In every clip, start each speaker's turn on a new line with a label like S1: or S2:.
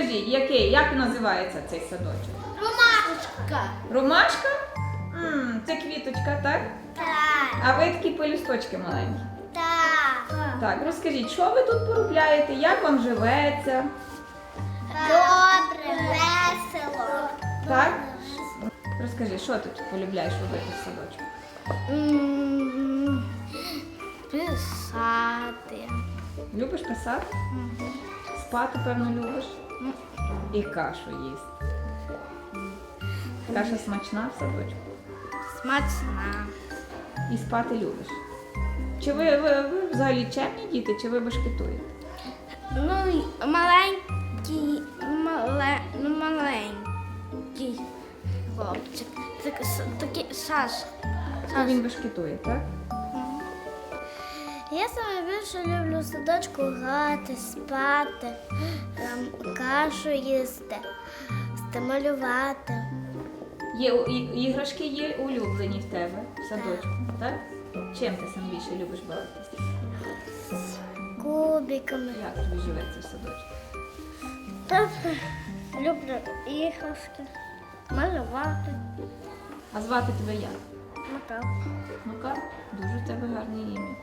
S1: Розкажи, який, як називається цей садочок?
S2: Ромашка.
S1: Ромашка? м це квіточка, так?
S2: Так.
S1: А ви такі пелюсточки маленькі.
S2: Так.
S1: Так, розкажіть, що ви тут поробляєте? Як вам живеться?
S2: Добре, весело.
S1: Так? Розкажи, що ти тут полюбляєш робити в садочку?
S2: Писати.
S1: Любиш писати? Спати, певно, любиш? І кашу їсти. Каша смачна в садочку.
S2: Смачна.
S1: І спати любиш. Чи ви, ви, ви взагалі чемні діти, чи ви башкетуєте?
S2: Ну, маленький, мале, ну, маленький хлопчик. Так, такий Саша.
S1: То він башкетує, так?
S2: Я саме більше люблю в садочку грати, спати, кашу їсти, малювати.
S1: Є іграшки є улюблені в тебе в садочку, так? Чим ти сам більше любиш бавитися?
S2: Кубиками.
S1: Як тобі живеться в садочку?
S2: Тобто люблю іграшки, малювати.
S1: А звати тебе як?
S2: Мотав.
S1: Макар? Дуже в тебе гарне ім'я.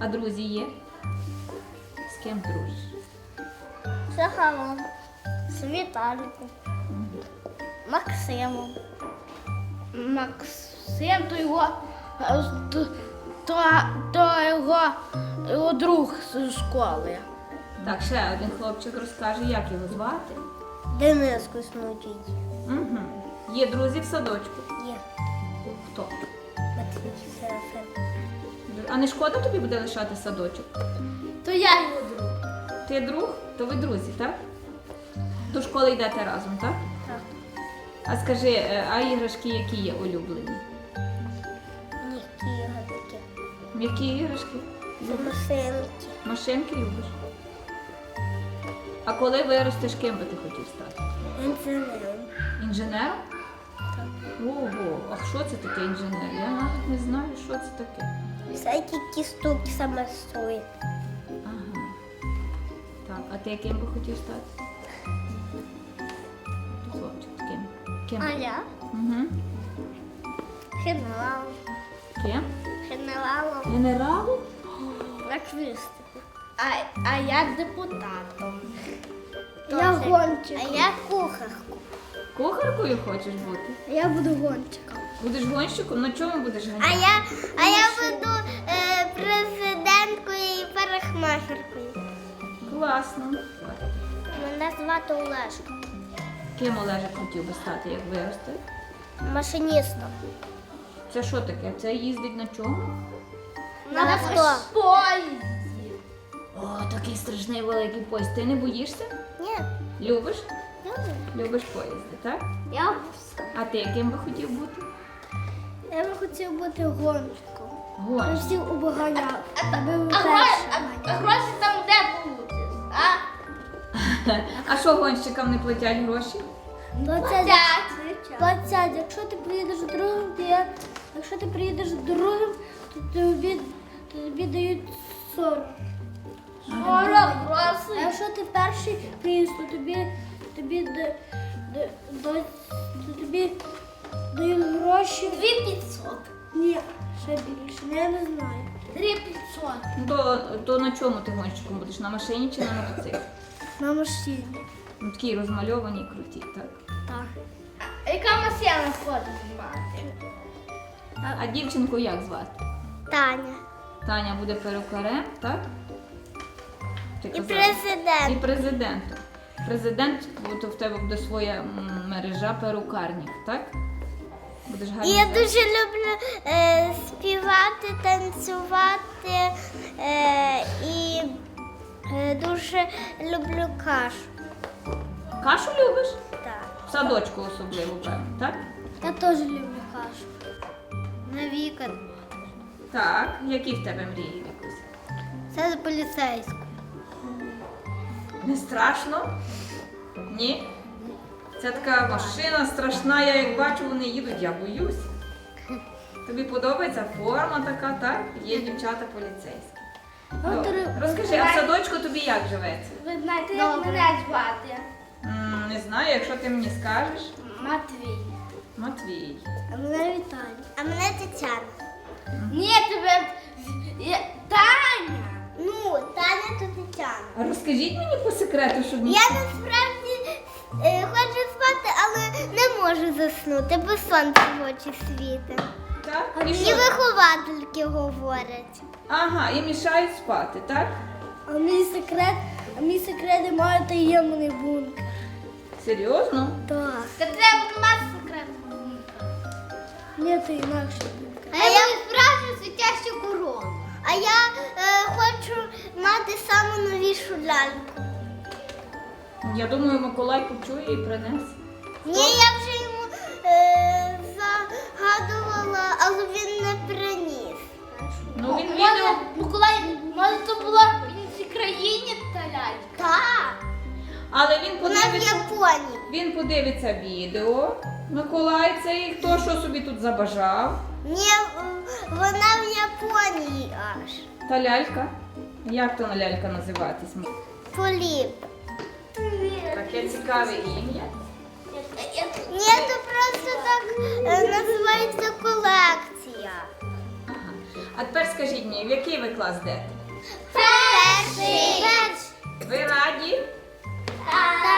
S1: А друзі є? З ким дружиш?
S2: Сахаром, з Віталіком, Максимом. Максим то його, то, то, його, його друг з школи.
S1: Так, ще один хлопчик розкаже, як його звати.
S2: Денис Куснучий.
S1: Угу. Є друзі в садочку.
S2: Є.
S1: Хто?
S2: Матвій Серафим.
S1: А не шкода тобі буде лишати садочок?
S2: То я його друг.
S1: Ти друг? То ви друзі, так? До школи йдете разом, так?
S2: Так.
S1: А скажи, е, а іграшки які є улюблені?
S2: Його такі.
S1: Які іграшки?
S2: Машинки.
S1: Машинки любиш? А коли виростеш, ким би ти хотів стати?
S2: Інженером.
S1: Інженером?
S2: Так.
S1: Ого, а що це таке інженер? Я навіть не знаю, що це таке.
S2: Всякі кістуки саме стоїть.
S1: Ага. Так, а ти ким би хотів стати? Ти хлопчик, ким? Ким?
S2: А я?
S1: Угу.
S2: Генералом.
S1: Ким?
S2: Генералом.
S1: Генералом?
S2: Аквістику. А, а я депутатом. Я гонщик. А я кухарку.
S1: Кухаркою хочеш бути?
S2: Я буду гонщиком.
S1: Будеш гонщиком? На чому будеш
S2: А
S1: ганяти?
S2: я, а я буду е, президенткою і парикмахеркою.
S1: Класно.
S2: Мене звати Олешка.
S1: Ким Олежик хотів би стати, як виросте?
S2: Машиністом.
S1: Це що таке? Це їздить на чому?
S2: На авто. Поїзді.
S1: О, такий страшний великий поїзд. Ти не боїшся?
S2: Ні.
S1: Любиш? Любиш поїзди, так?
S2: Я,
S1: А ти яким би хотів бути?
S2: Я би хотів бути гонщиком.
S1: Гонщик.
S2: Всіх обганяв.
S3: А, гроші, а, а гроші там де получиш? А?
S1: А що гонщикам не платять гроші?
S3: П'ять.
S2: Двадцять. Якщо ти приїдеш другим, то я, якщо ти приїдеш другим, то тобі, то тобі дають 40.
S3: Сорок
S2: А якщо ти перший приїзд, то тобі, тобі, да- да- да- то тобі гроші.
S3: Дві п'ятсот.
S2: Ні, ще більше. Я не знаю.
S3: Три п'ятсот.
S1: Ну, то, то на чому ти гонщиком будеш? На машині чи на мотоциклі?
S2: На машині.
S1: Ну, такі розмальовані, круті, так?
S2: Так.
S3: А яка машина ходить мати?
S1: А дівчинку як звати?
S2: Таня.
S1: Таня буде перукарем, так? Ти
S2: І
S1: казала.
S2: президент.
S1: І президентом. Президент, бо то в тебе буде своя м, мережа перукарнів, так? Будеш гарно.
S2: я дуже люблю е, співати, танцювати е, і е, дуже люблю кашу.
S1: Кашу любиш?
S2: Так.
S1: В садочку особливо, певно, так?
S2: Я теж люблю кашу. На віка.
S1: Так. Які в тебе мрії, Вікусь?
S2: Це за поліцейську.
S1: Не страшно? Ні? Це така машина страшна, я як бачу, вони їдуть, я боюсь. Тобі подобається форма така, так? Є дівчата поліцейські. Добре. Розкажи, а в садочку тобі як живеться?
S3: Ви знаєте, як мене звати?
S1: М, не знаю, якщо ти мені скажеш.
S2: Матвій.
S1: Матвій.
S4: А мене Віталій.
S2: А мене Тетяна. Ні, тебе. я- Таня. Ну, Таня то Тетяна.
S1: А розкажіть мені по секрету, щоб
S2: Я насправді е, можу заснути, бо сонце в очі світить.
S1: так? І
S2: І
S1: що?
S2: виховательки говорять.
S1: Ага, і мішають спати, так?
S4: А мій секрет, а мій секрет має таємний бункер.
S1: Серйозно?
S4: Так.
S2: Та треба мати секретну
S4: Ні, це інакше бункер.
S2: А я справжню світящу корону. А я е, хочу мати саму новішу ляльку.
S1: Я думаю, Миколай почує і принесе.
S2: Ні, я загадувала, він не приніс.
S1: Ну він відео.
S2: Миколай, може це була в іншій країні та лялька? Так.
S1: Але він
S2: Вона в
S1: подивиться.
S2: Японії.
S1: Він подивиться відео. Миколай цей, хто що собі тут забажав.
S2: Ні, вона в Японії аж.
S1: Та лялька. Як то на лялька називатись?
S2: Поліп.
S1: Таке цікаве ім'я.
S2: Ні, то називається колекція.
S1: Ага. А тепер скажіть мені, в який ви клас йдете?
S2: Перший.
S1: Ви раді?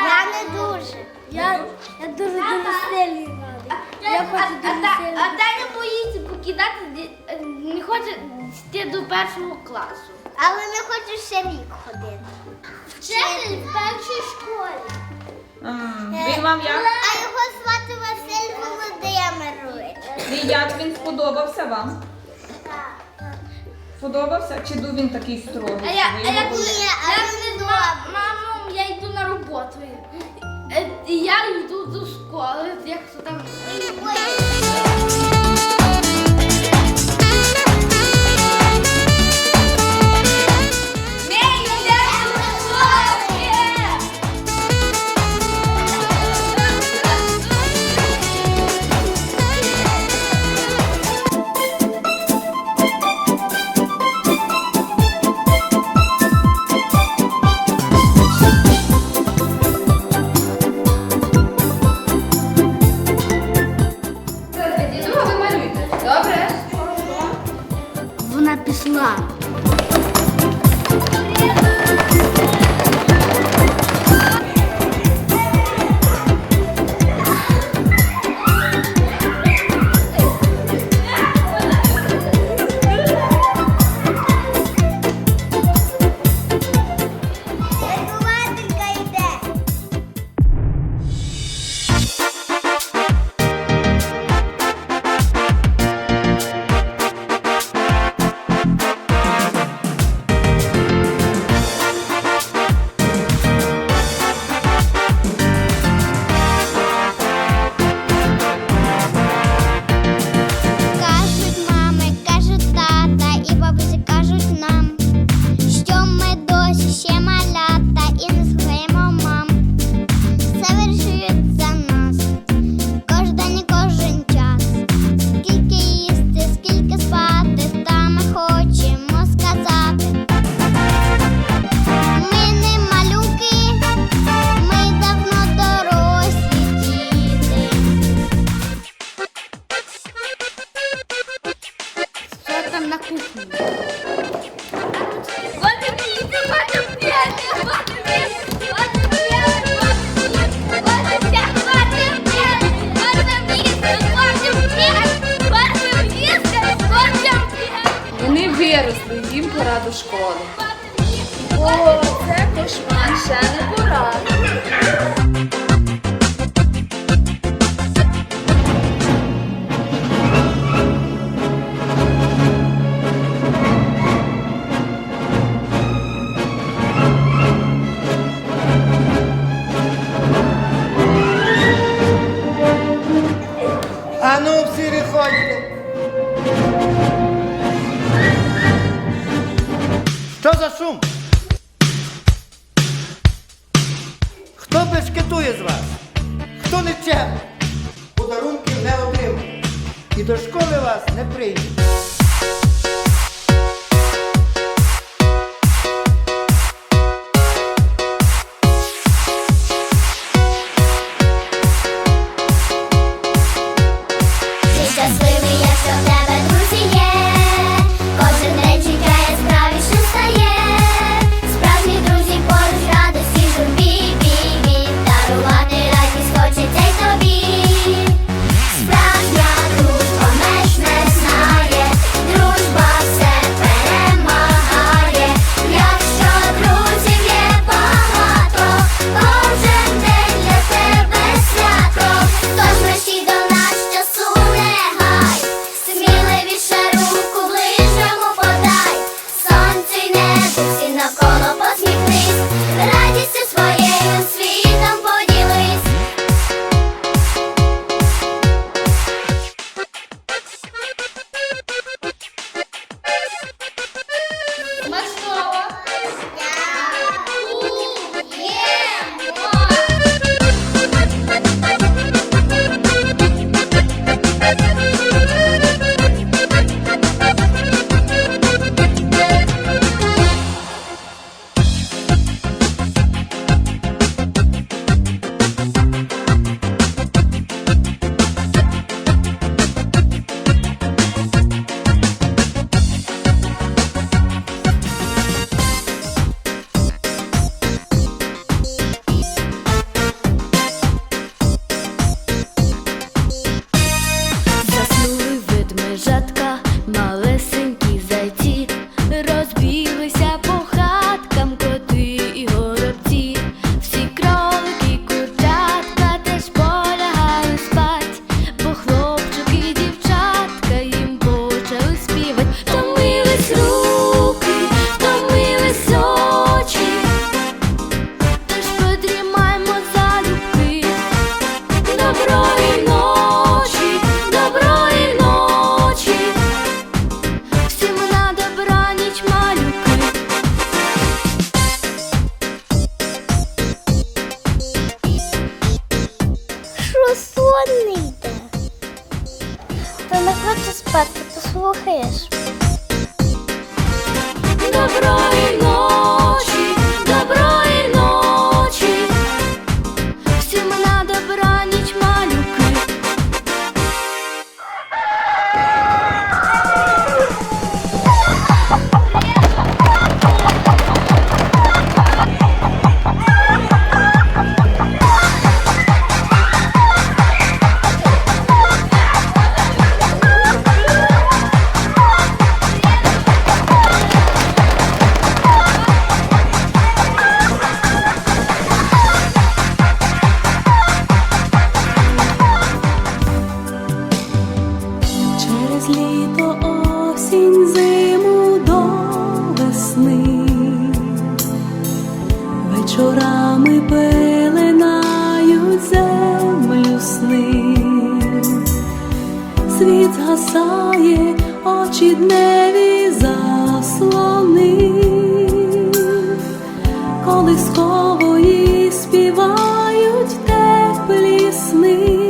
S2: Я не дуже.
S4: Я, я дуже дуже сильний радий. Я хочу дуже сильно.
S3: А Таня боїться покидати, не хоче йти до першого класу.
S2: Але не хочу ще рік ходити. Вчитель в першій школі.
S1: М, Він вам як?
S2: А його звати Василь Володимирович.
S1: І як він сподобався вам? Сподобався? Чи ду він такий строгий?
S3: А я, а я коли
S2: Ні,
S3: я не з я йду на роботу. Е, Я йду до школи, як то там. Ми
S5: пора до школи. О, це кошмар, ще не пора.
S6: А ну всі шум? Хто бешкетує з вас? Хто не чем? Подарунків не отримує. І до школи вас не приймуть.
S3: знову і
S7: співають теплі сни.